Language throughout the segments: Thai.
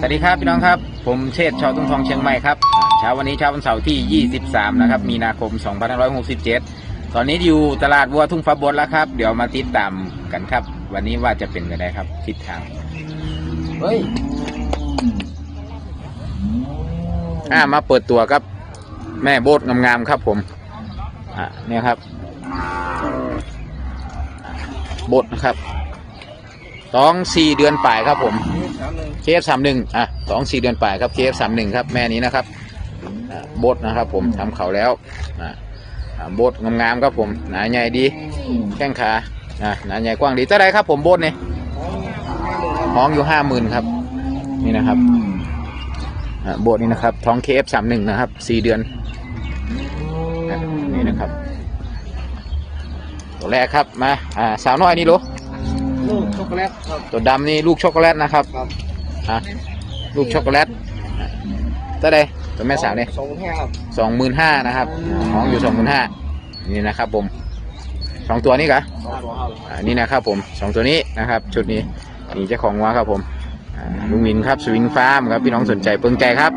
สวัสดีครับพี่น้องครับ ผมเชษฐ์ชาวตุ้งทองเชียงใหม่ครับเช้าวันนี้เช้าวันเสาร์ที่ 23 นะครับ มีนาคม 2567 ตอนนี้อยู่ตลาดวัวทุ่งฟ้าบดแล้วครับ เดี๋ยวมาติดตามกันครับ วันนี้ว่าจะเป็นยังไงครับทิศทางเฮ้ยอ่ามาเปิดตัวครับ แม่โบดงามๆครับผมอ่าเนี่ยครับ โบดนะครับ สองสี่เดือนปลายครับผมเคฟสามหนึ่งอะสองสี่เดือนปลายครับเคฟสามหนึ่งครับแม่นี้นะครับอ่าโบดนะครับผมทำเขาแล้วอ่าอ่าโบดงามๆครับผมหนาใหญ่ดี แข้งขาอ่าหนาใหญ่กว้างดีเท่าไรครับผมโบดเนี่ยท้องอยู่ห้าหมื่นครับ นี่นะครับอ่าโบดนี่นะครับ ท้องเคฟสามหนึ่งนะครับสี่เดือนอะนี่นะครับ ตัวแรกครับมาอ่าสาวน้อยนี่รู้ ลูกช็อกโกแลตครับตัวดำนี่ลูกช็อกโกแลตนะครับครับอะลูกช็อกโกแลตเท่าไดตัวแม่สาวเนี่ยสองแห้งครับสองหมื่นห้านะครับของอยู่สองหมื่นห้านี่นะครับผมสองตัวนี้กะสองตัวครับอ่านี่นะครับผมสองตัวนี้นะครับชุดนี้นี่เจ้าของวัวครับผมอ่าลุงนินครับสวิงฟาร์มครับพี่น้องสนใจเปิงใจครับ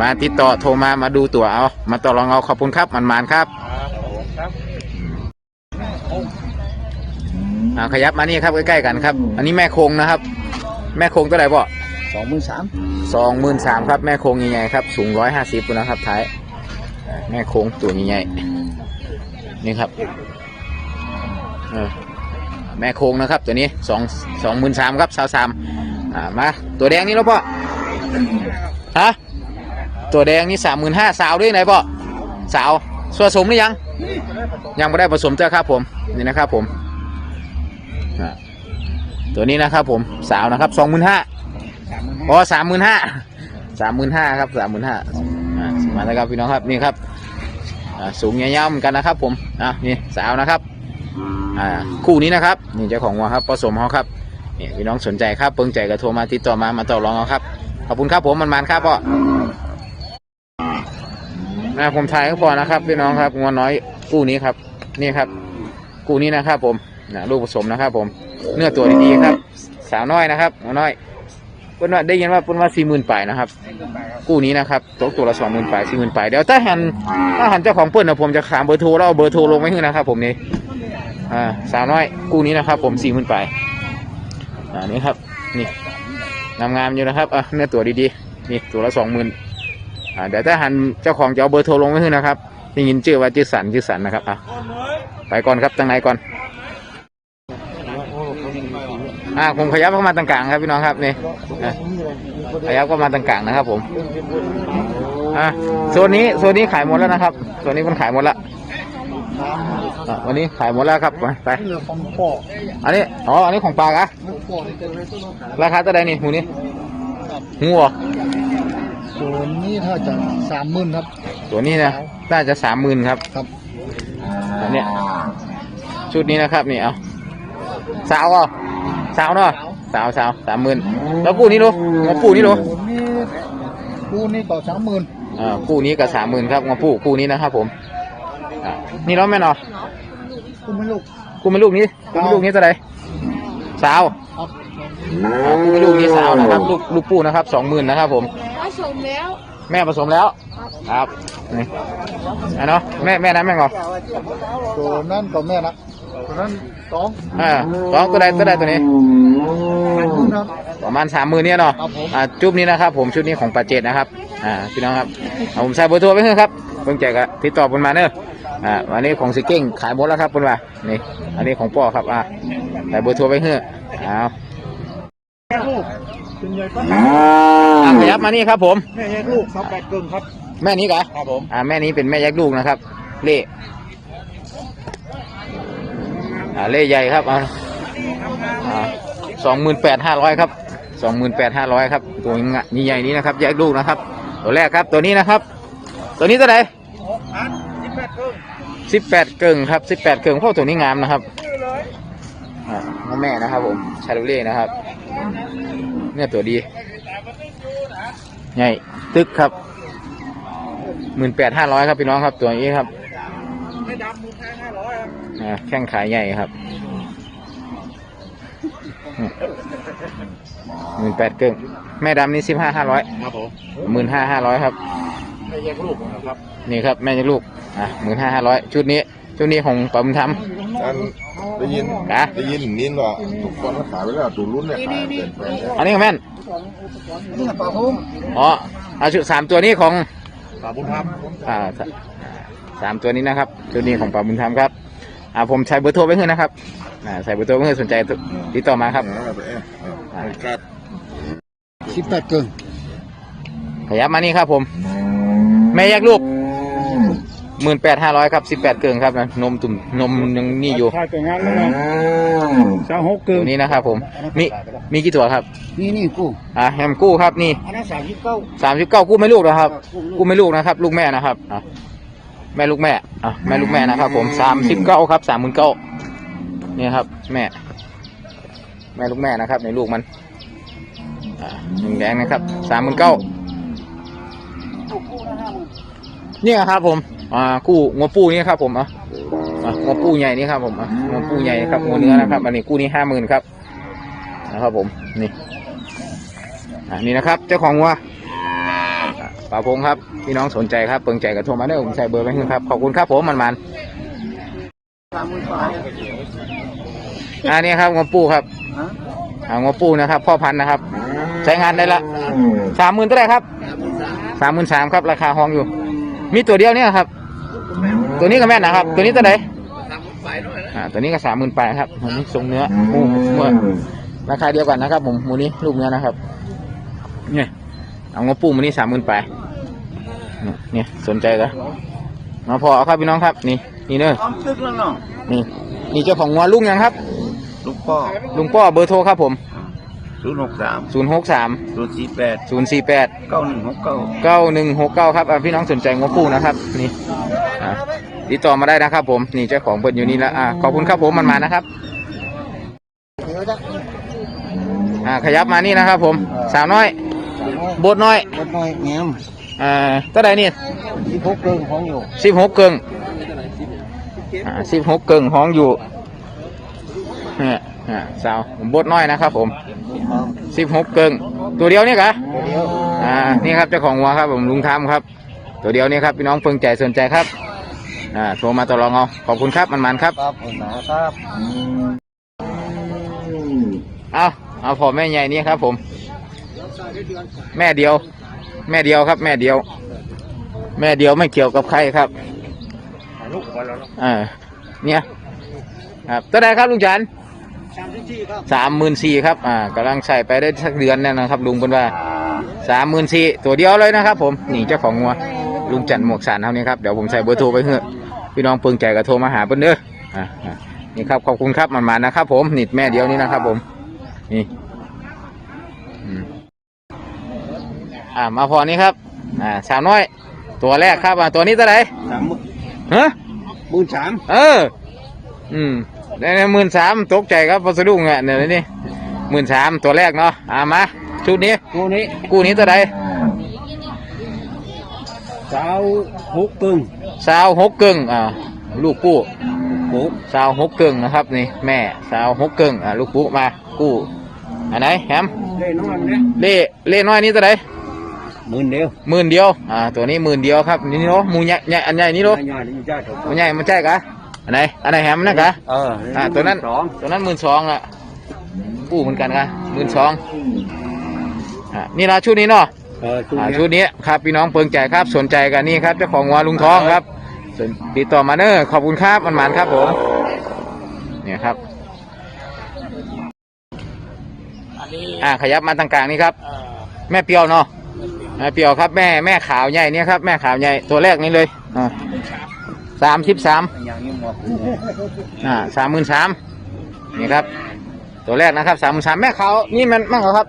มาติดต่อโทรมามาดูตัวเอา มาต่อรองเอาขอบคุณครับมันมานๆครับครับ อ่าขยับมานี่ครับใกล้ๆกันครับ อันนี้แม่โคงนะครับ แม่โคงตัวไหนบ่สองหมื่นสามสองหมื่นสามครับแม่โคงใหญ่ๆครับสูงร้อยห้าสิบนะครับท้ายอ่าแม่โคงตัวใหญ่ๆนี่ครับเออแม่โคงนะครับ ตัวนี้สองสองหมื่นสามครับสาวสามอ่ามาตัวแดงนี่แล้วป่ะฮะตัวแดงนี่สามหมื่นห้าสาวด้วยไหนป่ะสาวส่วนสมหรือยัง ยังไม่ได้ผสมเจ้าครับผมนี่นะครับผมอ่า ตัวนี้นะครับผมสาวนะครับสองหมื่นห้าอ๋อสามหมื่นห้าสามหมื่นห้าครับสามหมื่นห้าอ่ามาแล้วครับพี่น้องครับนี่ครับอ่าสูงเงี้ยาวๆเหมือนกันนะครับ ผมอะนี่สาวนะครับอ่าคู่นี้นะครับนี่เจ้าของวัวครับผสมเขาครับนี่พี่น้องสนใจครับเปิงใจก็โทรมาติดต่อมามาต่อรองเอาครับขอบคุณครับผมมันมันๆครับพ่อนะผมถ่ายก็พอนะครับพี่น้องครับงัวน้อยคู่นี้ครับ นี่ครับคู่นี้นะครับผม นะลูกผสมนะครับผมเนื้อตัวดีๆครับ สาวน้อยนะครับงัวน้อยเพิ่นว่าได้ยินว่าเพิ่นว่าสี่หมื่นปลายนะครับ กู้นี้นะครับตกตัวละสองหมื่นปลายสี่หมื่นปลายเดี๋ยวถ้าหันถ้าหันเจ้าของเปิ้ลนะผมจะขามเบอร์โทรแล้วเอาเบอร์โทรลงไว้ให้นะครับ ผมนี่อ่าสาวน้อยกู้นี้นะครับ ผมสี่หมื่นปลายอ่านี่ครับนี่งามๆอยู่นะครับอะเนื้อตัวดีๆนี่ตัวละสองหมื่นอ่าเดี๋ยวถ้าหันเจ้าของจะเอาเบอร์โทรลงไว้ให้นะครับได้ยินชื่อว่าชื่อสันชื่อสันนะครับอะไปก่อนครับตั้งไหนก่อน อ่าผมขยับเข้ามาตรงกลางครับพี่น้องครับนี่อะขยับก็มาตรงกลางนะครับ ผมอะโซนนี้โซนนี้ขายหมดแล้วนะครับโซนนี้มันขายหมดแล้วอะวันนี้ขายหมดแล้วครับไปไปเรือของพ่ออันนี้อ๋ออันนี้ของปลากอะพ่อนี่เจอเลยต้นครับราคาเท่าไหร่นี่หูนี้หูเหรอส่วนนี้ถ้าจะสามหมื่นครับ ตัวนี้นะน่าจะสามหมื่นครับครับอันเนี้ยชุดนี้นะครับนี่เอาสาวอะ สาวเนาะสาวสาวสามหมื่นแล้วปูนี้ดูงอปูนี้ดูส่วนนี้คู่นี้ต่อสามหมื่นอ่าคู่นี้ก็สามหมื่นครับงอปูคู่นี้นะครับผมอะนี่เนาะแม่เนาะคู่ไม่ลูกกูไม่ลูกนี้กูไม่ลูกนี้เท่าไหร่สาวครับอ่ากูไม่ลูกนี้สาวนะครับลูกลูกปูนะครับสองหมื่นนะครับผมผสมแล้วแม่ผสมแล้วครับนี่อะเนาะแม่แม่นั้นแม่งเหรอตัวนั่นกับแม่นะ ตัวนั้นสองอ่าสองตัวใดตัวใดตัวนี้สามหมื่นครับ ประมาณสามหมื่นเนี่ยเนาะครับผม อ่าจุ๊บนี้นะครับ ผมชุดนี้ของปาเจดนะครับอ่าพี่น้องครับเอาผมใส่เบอร์โทรไว้ให้ครับเพิ่งแจกอะติดต่อผมมาเนอะอ่าวันนี้ของสิเก้งขายหมดแล้วครับคุณว่านี่ อันนี้ของป่อครับอ่าใส่เบอร์โทรไว้ให้เอาแยกลูกเป็นใหญ่ปั้นอ่าขยับมานี่ครับ ผม แม่แยกลูกครับแปดเกินครับ แม่นี้กะครับผม อ่าแม่นี้เป็นแม่แยกลูกนะครับเล่ อ่าเล่ใหญ่ครับอ่าสองหมื่นแปดห้าร้อยครับสองหมื่นแปดห้าร้อยครับตัวนี้ใหญ่นี้นะครับแยกลูกนะครับ ตัวแรกครับตัวนี้นะครับ ตัวนี้ตัวไหนอันยี่สิบแปดเกิงครับสิบแปดเกิงพราะตัวนี้งามนะครับอ่าน้องแม่นะครับผมชาลูเล่นะครับ เนี่ยตัวดีใหญ่ตึกครับหมื่นแปดห้าร้อยครับพี่น้องครับตัวนี้ครับไม่ดำมูลค่าห้าร้อย ครับอ่าแข้งขาใหญ่ครับหมื่นแปดเกิงแม่ดำนี่สิบห้าห้าร้อยครับผมหมื่นห้าห้าร้อยครับไม่แยกลูกนะครับ นี่ครับแม่ยังลูกอะหมื่นห้าห้าร้อยชุดนี้ ชุดนี้ของปาบุญธรรมอันได้ยินนะได้ยินนินว่าทุกคนก็ขายไปแล้วตูรุ่นเนี่ยขายเปลี่ยนแปลงแล้วอันนี้ของแม่นนี่ปลาพุ่มอ๋อเอาชุดสามตัวนี้ของปลาบุญธรรมอ่าสอ่าสามตัวนี้นะครับ ชุดนี้ของปาบุญธรรมครับ อ่าผมใช้เบอร์โทรไว้ให้นะครับอ่าใส่เบอร์โทรไว้ให้สนใจติดต่อมาครับเอาไปเอ๊ะเอาไปกัดสิบแปดเกินขยับมานี่ครับผม แม่แยกลูกหมื่นแปดห้าร้อยครับสิบแปดเกิงครับนะนมตุ่มนมยังนี่อยู่ใช่แต่งงานแล้วนะสาวหกเกิตันวนี้นะครับผม มีมีกี่ตัวครับ นี่นี่กูอ่าแฮมกู้ครับนี่อันนั้นสามสิบเก้าสามสิบเก้ากู้ไม่ลูกนะครับ กู้ไม่ลูกนะครับ ลูกแม่นะครับอะ แม่ลูกแม่อะแม่ลูกแม่นะครับผมสามสิบเก้าครับสามหมื่นเก้านี่ครับ แม่ แม่ลูกแม่นะครับ ในลูกมันอ่าหนึ่งแดงนะครับสามหมื่นเก้านี่ครับผมอ่ากู้งัวปูนี่ครับผมอะอะงัวปูใหญ่นี่ครับผมอะงัวปูใหญ่ครับงัวเนื้อนะครับ อันนี้กู้นี้ห้าหมื่นครับนะครับผมนี่อ่านี่นะครับ เจ้าของวัว ป่าพงครับพี่น้องสนใจครับเปิงใจกับโทรมาได้อผมใส่เบอร์ไว้ให้ครับขอบคุณครับผมมันมันๆอันนี้ครับงอปูครับอ่างอปูนะครับ พ่อพันธุ์นะครับ ใช้งานได้ละสามหมื่นเท่าไหร่ครับสามหมื่นสามครับ ราคาห้องอยู่ มีตัวเดียวเนี่ยครับ ตัวนี้ก็แม่นนะครับ ตัวนี้ตัวไหนอ่าตัวนี้ก็สามหมื่นแปดครับอันนี้ทรงเนื้อหมูหมูราคาเดียวกันนะครับ ผมหมูนี้ลูกเนื้อนะครับ เนี่ยเอางบปูมานี่สามหมื่นแปด เนี่ยสนใจกันมาพอเอาครับพี่น้องครับ นี่นี่เนอะพร้อมตึกแล้วเนาะนี่นี่เจ้าของงัวลุงยังครับ ลูกพ่อลุงป้อเบอร์โทรครับผมศูนย์หกสามศูนย์หกสามศูนย์สี่แปดศูนย์สี่แปดเก้าหนึ่งหกเก้าเก้าหนึ่งหกเก้าครับอะพี่น้องสนใจงบปูนะครับนี่อะติดต่อมาได้นะครับผมนี่เจ้าของเปิดอยู่นี่แล้วอะขอบคุณครับผมมันมานะครับ อ่าขยับมานี่นะครับผมสาวน้อย โบดน้อย รถน้อยแง้ม อ่าเท่าไหร่นี่สิบหกเกินของอยู่สิบหกเกิงอ่าสิบหกเกิงห้องอยู่เนี่ยอ่าสาวบดน้อยนะครับผมสิบหกเกิงตัวเดียวนี่กะเดี๋ยวอ่านี่ครับเจ้าของวัวครับผมลุงทำครับ ตัวเดียวนี่ครับพี่น้องเพิ่งใจสนใจครับอ่าโทรมาต่อรองเอาขอบคุณครับมันมันๆครับครับผมนะครับเอาเอาพอแม่ใหญ่นี่ครับผม แม่เดียว แม่เดียวครับ แม่เดียว แม่เดียวไม่เกี่ยวกับใครครับลูกมาแล้วเนาะอ่าเนี่ยครับตัวใดครับลุงจันสามสิบสี่ครับสามหมื่นสี่ครับอ่ากำลังใส่ไปได้สักเดือนแล้วนะครับลุงเป็นว่าสามหมื่นสี่ตัวเดียวเลยนะครับ ผมนี่เจ้าของงัวลุงจันทร์หมวกสารเท่านี้ครับเดี๋ยวผมใส่เบอร์โทรไปเถอะพี่น้องเปิงใจก็โทรมาหาเพิ่นเด้ออ่าอ่านี่ครับขอบคุณครับมันมานะครับ ผมนิดแม่เดียวนี่นะครับ ผมนี่อืม อ่ามาพอนี้ครับ อ่าสาวน้อย ตัวแรกครับอ่าตัวนี้ตัวไหนสามหมื่นฮะหมื่นสามเออ อืมในหมื่นสามตกใจครับพอสะดุ้งอะเนี่ยนี่หมื่นสามตัวแรกเนาะอ่ามาชุดนี้ตัวนี้กู้นี้ตัวใดสาวหกกึ่งสาวหกเกึ่งอ่าลูกกู้หกสาวหกเกึ่งนะครับนี่แม่สาวหกเกึ่งอ่าลูกปุ๊มากู้อันไหนแฮมเล่น้อยเนี่ยเล่เล่น้อยนี้ตัวใดห มื่นเดียวหมื่นเดียวอ่าตัวนี้หมื่นเดียวครับนี่เนาะหมูใหญ่ใหญ่อันใหญ่นี่เนาะง่ายๆนี่จ้าถูกหมูใหญ่มันใช่กะอันไหนอันไหนแฮมนะกะเอออ่าตัวนั้นสองตัวนั้นหมื่นสองอะกู้เหมือนกันกะหมื่นสองอ่านี่ละชุดนี้เนาะเออตัวอ่านี้ชุดนี้ครับพี่น้องเปิงใจครับสนใจกันนี่ครับเจ้าของวัวลุงทองครับสนติดต่อมาเนอะขอบคุณครับมันหมานครับผมเนี่ยครับอ่าขยับมาตรงกลางนี่ครับ แม่เปียวเนาะ แม่เปียวครับแม่แม่ขาวใหญ่เนี่ยครับแม่ขาวใหญ่ตัวแรกนี่เลยอ่าสามสิบสามอย่างนี้หมดอ่าสามหมื่นสามนี่ครับ ตัวแรกนะครับสามหมื่นสามแม่ขาวนี่มันมั่งเหรอครับ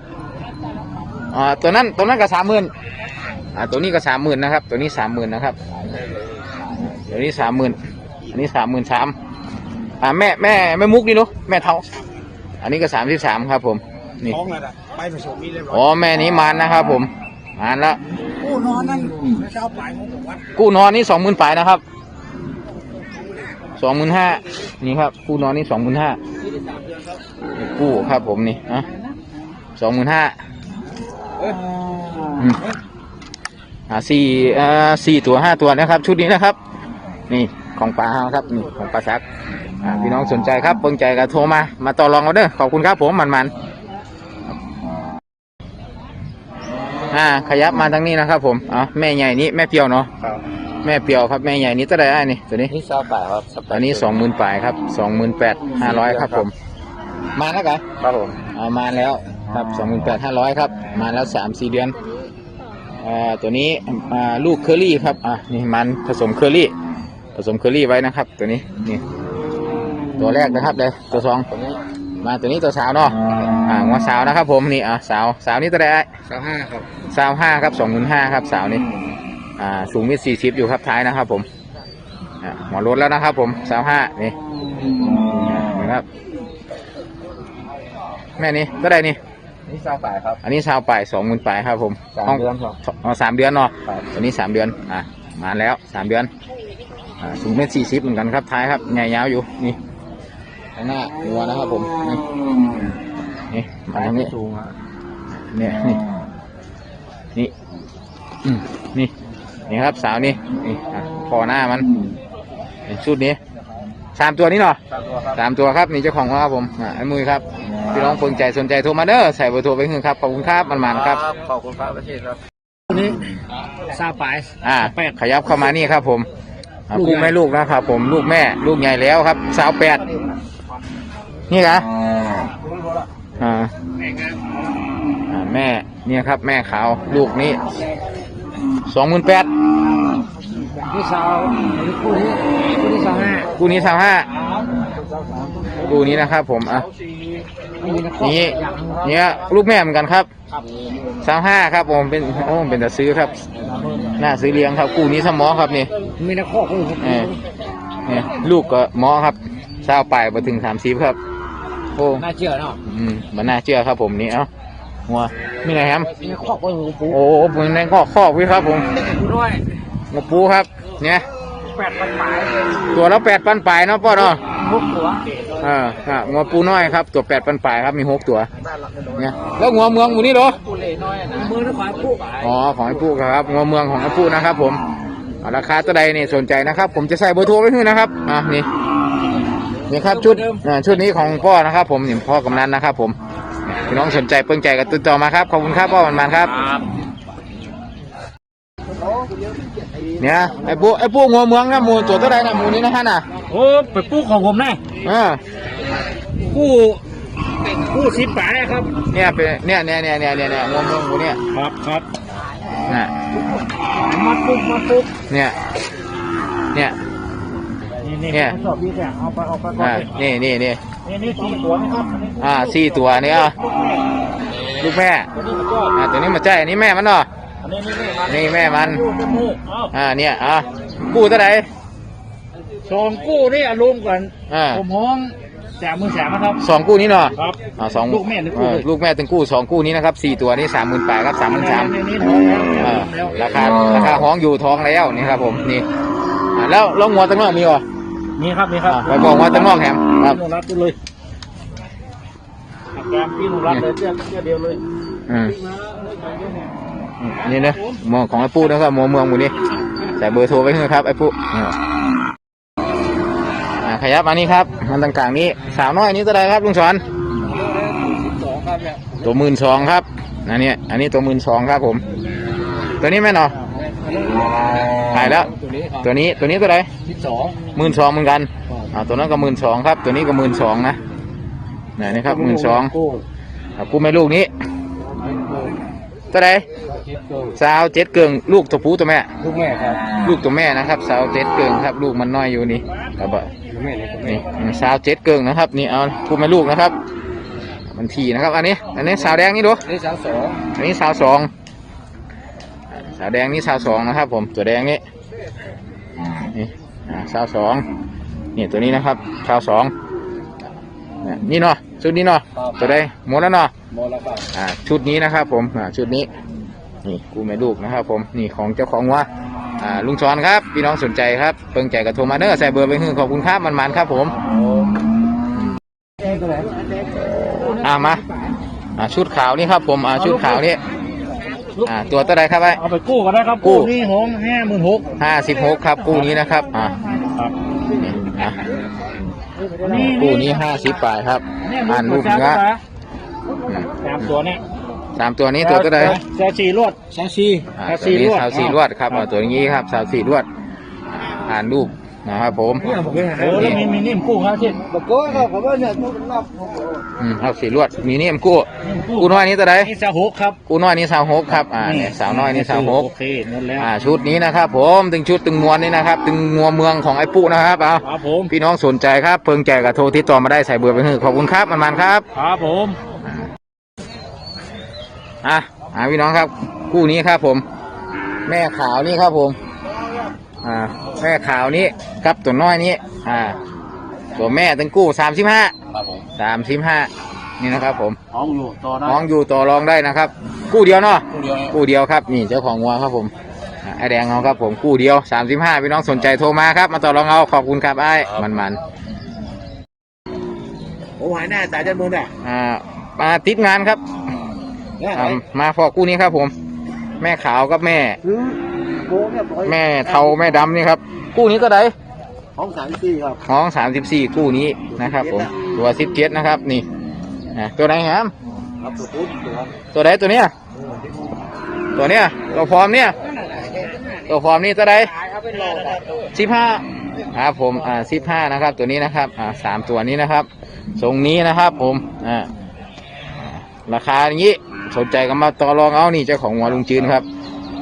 อ่าตัวนั้นตัวนั้นก็สามหมื่นอ่าตัวนี้ก็สามหมื่นนะครับ ตัวนี้สามหมื่นนะครับตัวนี้สามหมื่นอันนี้สามหมื่นสามอ่าแม่แม่แม่มุกนี่เนาะแม่เทาอันนี้ก็สามสิบสามครับผมนี่ท้องอะไรไปผสมมีเรียบร้อยอ๋อแม่นี้มานนะครับผม มานแล้วผู้นอนนั่นเช้าไปของวัดกู้นอนนี่สองหมื่นปลายนะครับสองหมื่นห้านี่ครับ กู้นอนนี่สองหมื่นห้ากู้ครับผมนี่อะสองหมื่นห้าอ่าสี่อ่าสี่ตัวห้าตัวนะครับ ชุดนี้นะครับ นี่ของปลาเฮาครับนี่ของปลาซักอ่าพี่น้องสนใจครับเบิ่งใจก็โทรมา มาต่อรองเอาเด้อขอบคุณครับผมมันมัน อ่า ขยับมาทางนี้นะครับผมอ๋อแม่ใหญ่นี้แม่เปียวเนาะครับแม่เปียวครับแม่ใหญ่นี้ตัวใดอะนี่ตัวนี้นี่ซาบะครับตอนนี้สองหมื่นปลายครับสองหมื่นแปดห้าร้อยครับผม มาแล้วกันครับผมเอามาแล้วครับสองหมื่นแปดห้าร้อยครับ มาแล้วสามสี่เดือนอ่าตัวนี้อ่าลูกเคอรี่ครับอ่านี่มันผสมเคอรี่ ผสมเคอรี่ไว้นะครับ ตัวนี้นี่ ตัวแรกนะครับเลยตัวสองตัวนี้ มาตัวนี้ตัวสาวเนาะอ่าหัวสาวนะครับ ผมนี่อ่าสาวสาวนี่ตัวใดซาห้าครับสาวห้าครับสองหมื่นห้าครับสาวนี่อ่าสูงเมตรสี่สิบอยู่ครับท้ายนะครับ ผมอ่าหัวรถแล้วนะครับ ผมสาวห้านี่นะครับแม่นี่ตัวใดนี่นี่ซาบะครับ อันนี้ชาวป่ายสองหมื่นป่ายครับ ผมสามห้องเดือนครับอ๋อสามเดือนเนาะครับตัวนี้สามเดือนอะมาแล้วสามเดือนอ่าสูงเมตรสี่สิบเหมือนกันครับท้ายครับใหญ่ยาวอยู่นี่ ข้างหน้าหัวนะครับ ผมนี่นี่มาทางนี้สูงอะเนี่ยนี่นี่อืมนี่นี่ครับสาวนี่นี่อะคอหน้ามันนี่ชุดนี้สามตัวนี้เนาะสามตัวครับสามตัวครับนี่เจ้าของครับผมอ่าไอ้มุ้ยครับพี่น้องสนใจสนใจโทรมาเด้อใส่เบอร์โทรไปขึ้นครับขอบคุณครับมันมันๆครับขอบคุณครับประเทศครับตัวนี้ซาปายอ่าแปดขยับเข้ามานี่ครับ ผมอ่าลูกคู่ใหญ่แม่ลูกนะครับ ผมลูกแม่ ลูกใหญ่แล้วครับสาวแปด นี่ครับอ่าอ่าแม่ เนี่ยครับ แม่ขาว ลูกนี้สองหมื่นแปดนี่ซาวคู่นี้คู่นี้ซาห้าคู่นี้สาวห้าคู่นี้นะครับผมอะนี่เนี่ยลูกแม่เหมือนกันครับครับสามห้าครับผมเป็นโอ้เป็นแต่ซื้อครับน่าซื้อเลี้ยงครับกู้นี้สมอครับนี่มีนักข้อคู่ครับเออเนี่ยลูกก็หมอครับเศร้าไปมาถึงสามสิบครับ โอ้น่าเชื่อเนาะอืมมันน่าเชื่อครับผมนี่เอ้าหัวมีอะไรครับมีนักข้อคู่ของปูโอ้ผมในข้อข้อพี่ครับผมปูด้วยงบปูครับ เนี่ยแปดพันหมายตัวละแปดปันปลายเนาะพ่อเนาะมุกหัวเอออะงวปูน้อยครับ ตัวแปดปันปลายครับมีหกตัวเนี่ยแล้วงัวเมืองหมูนี่เหรอปูเล่น้อยนะมือนักขวาคู่อ๋อของไอ้ปุ๊ครับงัวเมืองของไอ้ปุ๊นะครับ ผมเอาราคาตัวใดนี่สนใจนะครับ ผมจะใส่เบอร์โทรไว้ให้นะครับอะนี่ นี่ครับชุดอ่าชุดนี้ของพ่อนะครับ ผมนี่พ่อกำนันนะครับ ผมพี่น้องสนใจเปิ้งใจกับติดต่อมาครับขอบคุณครับพ่อมันมันๆครับ เนี่ยไอ้ปุ๊ไอ้ปุ๊งัวเมืองนะหมูตัวตัวใดนะหมูนี้นะฮะน่ะโอ้ไปปูของผมแน่เออกู้กู้สิบแปดครับ เนี่ยเป็นเนี่ยเนี่ยเนี่ยเนี่ยเนี่ยเนี่ยงัวเมืองหมูเนี่ยครับครับน่ะมาปุ๊บมาปุ๊บเนี่ยเนี่ย นี่นี่เนี่ย สอบพี่แต่เอาไปเอาไปก่อนอ่านี่นี่นี่นี่นี่สี่ตัวนะครับอ่าสี่ตัวเนี่ยอะลูกแม่ตัวนี้ก็อ่าตัวนี้มาใจอันนี้แม่มันเนาะ อันนี้นี่นี่แม่มันกู้จมูกเอาอ่าเนี่ยอะกู้เท่าไหร่สองกู้นี่อารมณ์กันอ่าผมห้องแสนมือแสนนะครับ สองกู้นี้เนาะครับอ่าสองลูกแม่หรือกู้เออลูกแม่ถึงกู้สองกู้นี้นะครับสี่ตัวนี้สามหมื่นแปดครับสามหมื่นสาม นี่นี่ท้องแล้วอ่าแล้วราคาราคาห้องอยู่ท้องแล้วนี่ครับผมนี่อ่าแล้วแล้วงัวตั้งนอกมีวะ นี่ครับนี่ครับอ่าไปบอกว่าตั้งนอกแถมครับ พี่หนูรัดไปเลยแกมพี่หนูรัดเลยเตี้ยเตี้ยเดียวเลยอืมอืมนี่นะหมอของไอ้ปูนะครับหมอเมืองหมูนี่ใส่เบอร์โทรไว้ให้ครับไอ้ปูอ่าอ่าขยับมานี่ครับมันต่างๆนี้สาวน้อยนี้ตัวใดครับลุงสอนสองครับเนี่ยตัวหมื่นสองครับอันนี้อันนี้ตัวหมื่นสองครับผม ตัวนี้แม่นเนาะ ขายแล้ว ตัวนี้ครับตัวนี้ตัวนี้ตัวใดที่สองหมื่นสองเหมือนกันอ่าตัวนั้นก็หมื่นสองครับ ตัวนี้ก็หมื่นสองนะนี่นี่ครับหมื่นสองกู้กูแม่ลูกนี้ตัวใดคิดกู้สาวเจ็ดเกิงลูกตัวผู้ตัวแม่ ลูกแม่ครับ ลูกตัวแม่นะครับ สาวเจ็ดเกิงครับ ลูกมันน้อยอยู่นี่ครับบ่ลูกแม่นี่นี่อืมสาวเจ็ดเกิงนะครับ นี่เอากูแม่ลูกนะครับ มันทีนะครับ อันนี้ อันนี้สาวแดงนี่ดูนี่สามสองอันนี้สาวสอง สาวแดงนี่สาวสองนะครับ ผมตัวแดงนี่นี่อ่าสาวสองนี่ตัวนี้นะครับสาวสองเนี่ยนี่เนาะชุดนี้เนาะตัวใดหมดแล้วเนาะโมละครับอ่าชุดนี้นะครับ ผมอ่าชุดนี้ นี่กูแม่ลูกนะครับ ผมนี่ของเจ้าของว่าอ่าลุงชอนครับ พี่น้องสนใจครับเพิ่งใจกับโทรมาเด้อใส่เบอร์ไปหึ่งขอบคุณครับมันๆครับผมเอ้ตัวไหนอ่ามาอ่าชุดขาวนี่ครับ ผมอ่าชุดขาวนี่ อ่าตัวตัวใดครับไอ้ เอาไปกู้กันได้ครับกู้ นี่หงห้าหมื่นหกห้าสิบหกครับกู้นี้นะครับอ่าครับนี่อะกู้นี้ห้าสิบปลายครับอ่านรูปเนื้ออืมสามตัวเนี่ยสามตัวนี้ตัวตัวใดแซชีลวดแซชีอ่าตัวนี้สาวสีลวดครับอ่าตัวนี้ครับสาวสีลวด อ่านรูป นะครับผมโอ้แล้วมีมีนิ่มกู้ครับที่ตะโก้ครับผมว่าเนี่ยกู้นอกอืมครับสีลวด มีนี่มกู้กู้น้อยนี้ตัวใดนี่สาวหกครับกู้น้อยนี้สาวหกครับอ่าเนี่ยสาวน้อยนี้สาวหกโอเคนั่นแล้วอ่าชุดนี้นะครับ ผมตึงชุดตึงมวลนี่นะครับตึงงัวเมืองของไอ้ปุ๊นะครับเอาครับผมพี่น้องสนใจครับเพิ่งแจกกับโทรติดต่อมาได้ใส่เบอร์ไปให้ขอบคุณครับมันมันๆครับครับผมอะอ่าพี่น้องครับ คู่นี้ครับผม แม่ขาวนี่ครับผม อ่า แม่ขาวนี้ครับตัวน้อยนี้ อ่า ตัวแม่ตึงกู้สามสิบห้าครับผมสามสิบห้านี่นะครับ ผมห้องอยู่ต่อได้น้องอยู่ต่อรองได้นะครับ กู้เดียวเนาะกู้เดียวกู้เดียวครับ นี่เจ้าของวัวครับผมอ่าไอแดงเอาครับผมกู้เดียวสามสิบห้าพี่น้องสนใจโทรมาครับ มาต่อรองเอาขอบคุณครับไอ้มันมันโอ้หายหน้าตาจันมือเนี่ยๆอ่ามาติดงานครับเนี่ยอ่ามาฟอกกู้นี้ครับผม แม่ขาวกับแม่ คือโกงเนี่ยปล่อยแม่เทาแม่ดำนี่ครับ กู้นี้ก็ได้ห้องสามสี่ครับท้องสามสิบสี่กู้นี้นะครับผมตัวสิบเจ็ดนะครับนี่อ่าตัวไหนครับครับตัวปุ๊บตัวตัวไหนตัวเนี้ยตัวเนี้ยตัวฟอร์มเนี่ยตัวฟอร์มนี่ตัวไหนครับเป็นรอสิบห้าครับผมอ่าสิบห้านะครับ ตัวนี้นะครับอ่าสามตัวนี้นะครับทรงนี้นะครับผมอ่าราคาอย่างนี้สนใจก็มาต่อรองเอานี่เจ้าของหัวลุงจืนครับ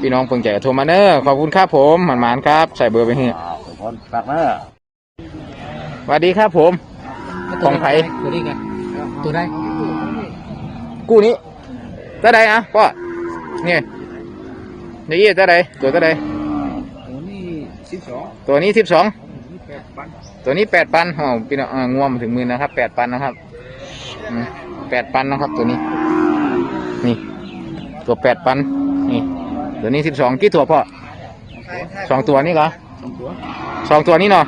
พี่น้องเพิ่งใจกับโทรมาเนอร์ขอบคุณครับผมหมันๆครับ ใส่เบอร์ไปให้คนฝากมาสวัสดีครับผม ของไผตัวนี้ไงตัวได้กู้นี้ตัวใดอะพ่อนี่นี่ตัวใดตัวตัวใดตัวนี้สิบสองตัวนี้สิบสองนี่แปดพันตัวนี้แปดปันอ๋อพี่น้องอ่างวมถึงหมือนะครับแปดปันนะครับอืมแปดปันนะครับตัวนี้ นี่ ตัวแปดปันนี่ ตัวนี้สิบสองกี่ตัวพ่อสองตัวนี่เหรอสองตัวสองตัวนี้เนาะ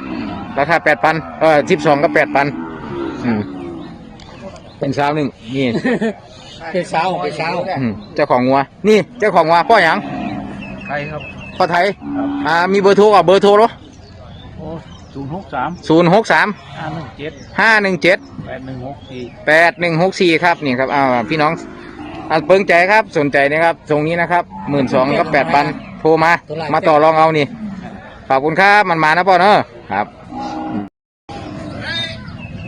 ราคาแปดปันเออสิบสองก็แปดปันอืมเป็นสาวหนึ่งนี่ เป็นเช้าเป็นเช้าอืมเจ้าของงัว นี่เจ้าของงัวพ่อหยังใครครับพ่อไทยอ่ามีเบอร์โทรอะเบอร์โทรเหรอโอ้ศูนย์หกสามศูนย์หกสามห้าหนึ่งเจ็ดห้าหนึ่งเจ็ดแปดหนึ่งหกสี่แปดหนึ่งหกสี่ครับนี่ครับอ่าพี่น้อง อ่าเปิงใจครับสนใจนะครับตรงนี้นะครับหมื่นสองกับแปดพันโทรมา มาต่อรองเอานี่ขอบคุณครับมันมานะพ่อเนอะครับ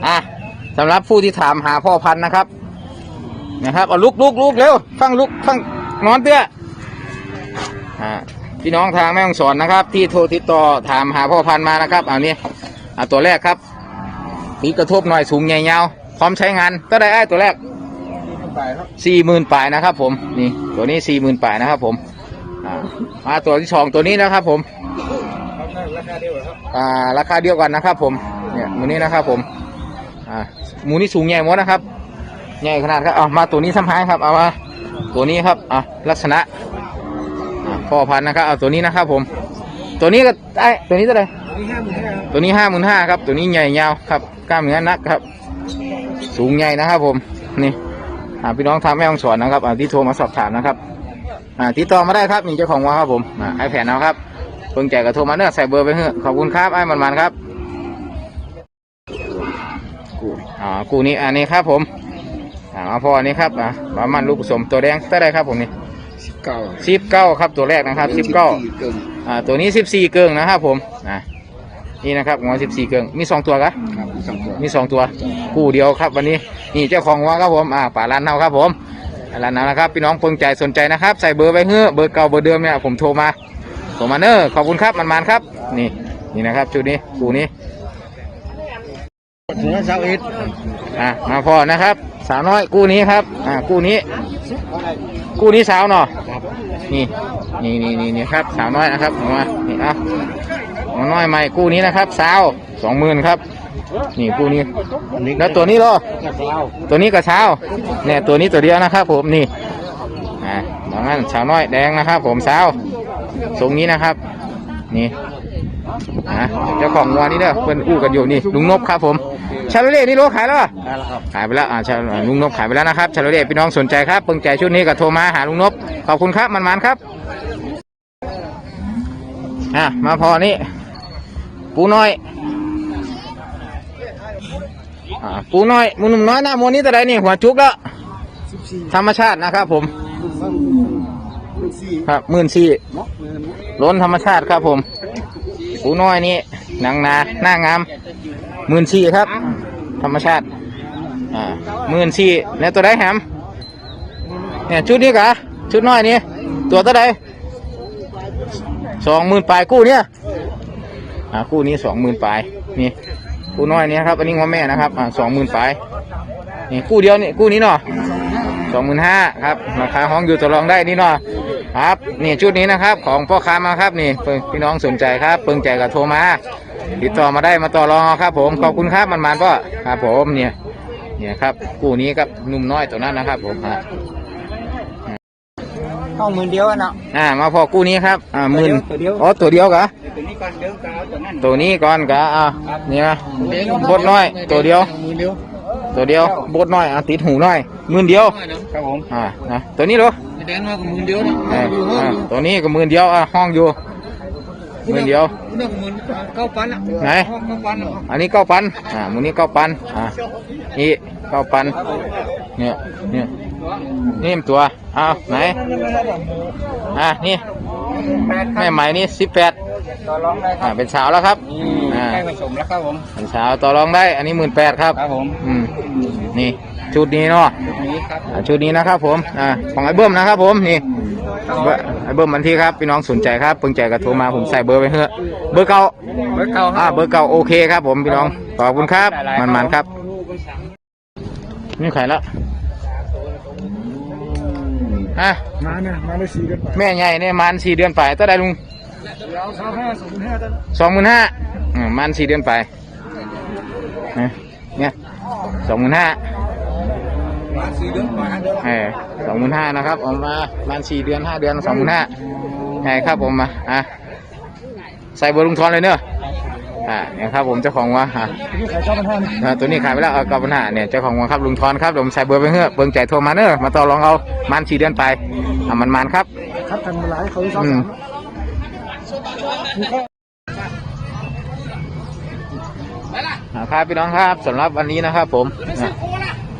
อะสำหรับผู้ที่ถามหาพ่อพันธุ์นะครับ นะครับเอาลุกลุกลุกเร็วฟังลุกฟังนอนเตื้ออ่าพี่น้องทางแม่ฮ่องสอนนะครับ ที่โทรติดต่อถามหาพ่อพันธุ์มานะครับเอานี้อ่าตัวแรกครับปีกกระทบหน่อยสูงใหญ่ยาวพร้อมใช้งานก็ได้ไอ้ตัวแรก สี่หมื่นปลายนะครับ ผมนี่ตัวนี้สี่หมื่นปลายนะครับ ผมอ่ามาตัวที่สองตัวนี้นะครับ ผมราคาเดียวครับอ่าราคาเดียวกันนะครับ ผมเนี่ยหมูนี้นะครับ ผมอ่าหมูนี้สูงใหญ่หมดนะครับใหญ่ขนาดครับเอามาตัวนี้ซ้ำท้ายครับเอามาตัวนี้ครับอ่าลักษณะอ่าพ่อพันธุ์นะครับเอาตัวนี้นะครับ ผม ตัวนี้ก็ไอ้ตัวนี้เท่าไหร่ตัวนี้ห้าหมื่นห้าครับตัวนี้ห้าหมื่นห้าครับ ตัวนี้ใหญ่ยาวครับกล้ามเนื้อนักครับ สูงใหญ่นะครับผมนี่ อ่าพี่น้องทางแม่ฮ่องสอนนะครับอ่าที่โทรมาสอบถามนะครับอ่าติดต่อมาได้ครับนี่เจ้าของวัวครับผมอ่าไอแผ่นเอาครับเพิ่งแจกกระโทรมาเนื้อใส่เบอร์ไปเถอะขอบคุณครับไอ้มันมันๆครับกูอ่ากูนี้อันนี้ครับผมอ่ามาพออันนี้ครับอ่าบามันลูกผสมตัวแดงได้ได้ครับผมนี่เก้าสิบเก้าครับตัวแรกนะครับสิบเก้าเกินอ่าตัวนี้สิบสี่เกิงนะครับผมอ่า นี่นะครับงอสิบสี่เกิงมีสองตัวกะครับสองตัวมีสองตัวคู่เดียวครับ วันนี้นี่เจ้าของวัวครับผมอ่าป่าร้านเนาครับผมร้านเนานะครับพี่น้องเพิ่งใจสนใจนะครับ ใส่เบอร์ไว้เฮ้อะเบอร์เก่าเบอร์เดิมเนี่ยผมโทรมาโทรมาเนอร์ขอบคุณครับมันมันๆครับ นี่นี่นะครับชุดนี้คู่นี้ถึงเช้าอีกอ่ามาพอนะครับสาวน้อยคู่นี้ครับอ่าคู่นี้คู่นี้สาวเนาะครับนี่นี่นี่นี่นี่ครับสาวน้อยนะครับเอามานี่เอาสาว น้อยใหม่คู่นี้นะครับสาวสองหมื่นครับ นี่คู่นี้อันนี้ แล้วตัวนี้เหรอกระเช้าตัวนี้กระเช้าเนี่ยตัวนี้ตัวเดียวนะครับผมนี่อ่าดังนั้นสาวน้อยแดงนะครับ ผมสาวทรงนี้นะครับ นี่อ่าเจ้าของวัวนี่เด้อเพิ่นอู้กันอยู่นี่ลุงนบครับผมชาโลเล่นี่โลขายแล้วเหรอได้แล้วครับขายไปแล้วอ่าชาลุงนบขายไปแล้วนะครับชาโลเล่พี่น้องสนใจครับเปิงใจชุดนี้ก็โทรมาหาลุงนบขอบคุณครับมันมันๆครับอะมาพอนี่ ปูน้อยอ่าปูน้อยมูนุ่มน้อยหน้าโมนี้แต่ใดนี่หัวจุกแล้วธรรมชาตินะครับผมครับหมื่นสี่ล้นธรรมชาติครับผมปูน้อยนี่หนังนาหน้างามหมื่นสี่ครับ ธรรมชาติอ่าหมื่นสี่แล้วตัวใดแฮมเนี่ยชุดนี้กะชุดน้อยนี่ตัวตัวใดสองหมื่นปลายกู้เนี่ย อ่ากู้นี้สองหมื่นปลายนี่กู้น้อยนี่ครับอันนี้งอแม่นะครับอ่าสองหมื่นปลายนี่กู้เดียวนี่กู้นี้เนาะสองหมื่นห้าครับราคาห้องอยู่ต่อรองได้นี่เนาะครับนี่ชุดนี้นะครับของพ่อค้ามาครับนี่เพิ่งพี่น้องสนใจครับเปิงใจกับโทรมาติดต่อมาได้มาต่อรองเอาครับ ผมขอบคุณครับมันมันๆพ่อครับผมเนี่ยเนี่ยครับกู้นี้ครับหนุ่มน้อยตัวนั้นนะครับ ผมอ่าเข้าหมื่นเดียวอะเนาะอ่ามาพอกู้นี้ครับอ่าหมื่นตัวเดียวอ๋อตัวเดียวกะ ตัวนี้ก่อนเดิมกาวตัวนั้นตัวนี้ก่อนกะอ่าเนี่ยบดน้อย ตัวเดียวหมื่นเดียว ตัวเดียวบดน้อยอะติดหูน้อยหมื่นเดียวครับผมอ่านะตัวนี้เหรอแดงมากกว่าหมื่นเดียวนะเอออ่าตัวนี้ก็หมื่นเดียวอะห้องอยู่หมื่นเดียวหนึ่งหมื่นเก้าพันอะไหนเก้าพันอะอันนี้เก้าพันอ่ามือนี้เก้าพันอ่านี่เก้าพันเนี่ยเนี่ย นี่มันตัวอ้าวไหนอะนี่แปดแม่ใหม่นี่สิบแปดต่อรองได้คอ่ารับเป็นสาวแล้วครับนี่อ่าใกล้ผสมแล้วครับผม เป็นสาวต่อรองได้ อันนี้หมื่นแปดครับครับผมอืมนี่ชุดนี้เนาะนี้ครับอ่าชุดนี้นะครับผมอ่าของไอ้เบิ้มนะครับผมนี่เบอร์ไอ้เบิ้มบันทีครับพี่น้องสนใจครับเพิ่งใจกระโทรมาผมใส่เบอร์ไว้เถอะเบอร์เก่า เบอร์เก้าคอ่ารับเบอร์เก่าโอเคครับผมพี่น้อง ขอบคุณครับ มันมันๆครับ นี่ขายแล้ว อะมาเนี่ยมาได้สี่กันไปแม่ใหญ่เนี่ยมันสี่เดือนไปตัวใดลุงเดี๋ยวสามห้าศูนย์ห้าตันสองหมื่นห้ามันสี่เดือนไปนะเนี่ยสองหมื่นห้ามาสี่เดือนมาเดือนเออสองหมื่นห้านะครับออกมามันสี่เดือนห้าเดือนสองหมื่นห้าไงครับผมมาอะใส่เบอร์ลุงทอนเลยเนอะ อ่าเนี่ยครับผมเจ้าของว่าอะนี่ขายเก้าพันห้าอ่าตัวนี้ขายไปแล้วเอากับปัญหาเนี่ยเจ้าของวังครับลุงทอนครับเดี๋ยวผมใส่เบอร์ไปเพื่อเบิ่งใจโทรมาเนอะมาต่อรองเอามันสี่เดือนไปอะมันมันๆครับคัดกันมาหลายเขาที่สองอืมอ่าครับพี่น้องครับสำหรับวันนี้นะครับ ผมอะ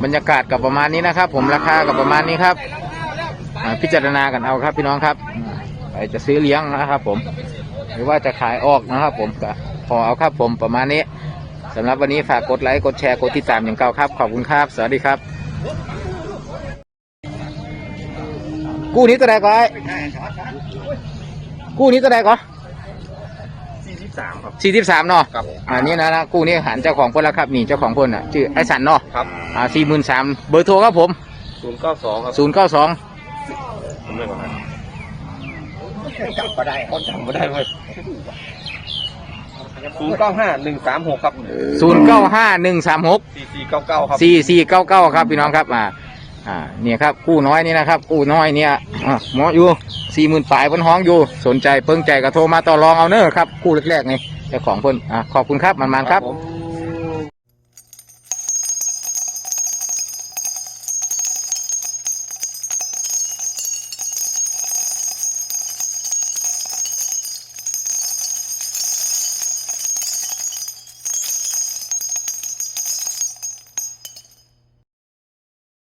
บรรยากาศกับประมาณนี้นะครับ ผมราคากับประมาณนี้ครับอ่าพิจารณากันเอาครับพี่น้องครับใครจะซื้อเลี้ยงนะครับ ผม หรือว่าจะขายออกนะครับ ผมก็ พอเอาครับผมประมาณนี้สำหรับวันนี้ฝากกดไลค์ กดแชร์ กดติดตามอย่างเก่าครับ ขอบคุณครับ สวัสดีครับ กู้นี้ตัวใดก่อนกู้นี้ตัวใดก่อนสี่สิบสามครับสี่สิบสามเนาะครับอันนี้นะนะกู้นี้หันเจ้าของเพิ่นแล้วครับนี่เจ้าของเพิ่นอะชื่อไอ้สันเนาะครับอ่าสี่หมื่นสามเบอร์โทรครับผมศูนย์เก้าสองครับศูนย์เก้าสองผมเลยก่อนนะจับมาได้คนจับมาได้เลย ศูนย์เก้าห้าหนึ่งสามหกครับศูนย์เก้าห้าหนึ่งสามหกสี่สี่เก้าเก้าครับสี่สี่เก้าเก้าครับพี่น้องครับอ่าอ่าเนี่ยครับกู้น้อยนี่นะครับกู้น้อยเนี่ยอ่าหมออยู่สี่หมื่นปลายบนห้องอยู่ สนใจเพิ่งใจก็โทรมาต่อรองเอาเนอะครับกู้แรกๆนี่เจ้าของเพิ่นอ่าขอบคุณครับมันๆครับผม